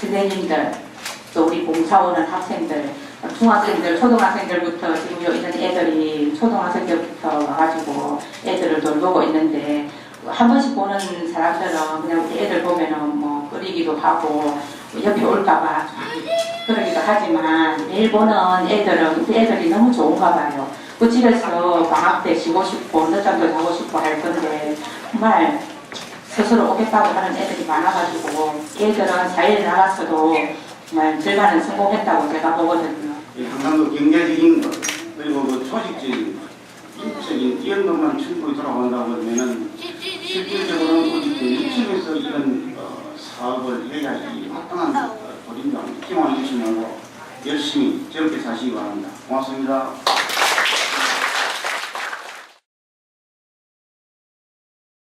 선생님들, 또 우리 봉사오는 학생들, 중학생들, 초등학생들부터 지금 여기 있는 애들이 초등학생 때부터 와가지고 애들을 돌보고 있는데 한 번씩 보는 사람들은 그냥 우리 애들 보면은 뭐 끓이기도 하고 옆에 올까봐 그러기도 하지만 매일 보는 애들은 애들이 너무 좋은가 봐요. 그 집에서 방학 때 쉬고 싶고 늦잠도 자고 싶고 할 건데 정말 스스로 오겠다고 하는 애들이 많아가지고 애들은 사회에 나갔어도 정말 절반은 성공했다고 제가 보거든요. 이 강남도 경제적인 것 그리고 그 조직적인 인적인 이런 것만 충분히 돌아간다고 하면은 실질적으로는 그 유치원에서 이런 어, 사업을 해야 이 마땅한 어, 희망을 주시고 열심히 즐겁게 사시기 바랍니다. 고맙습니다.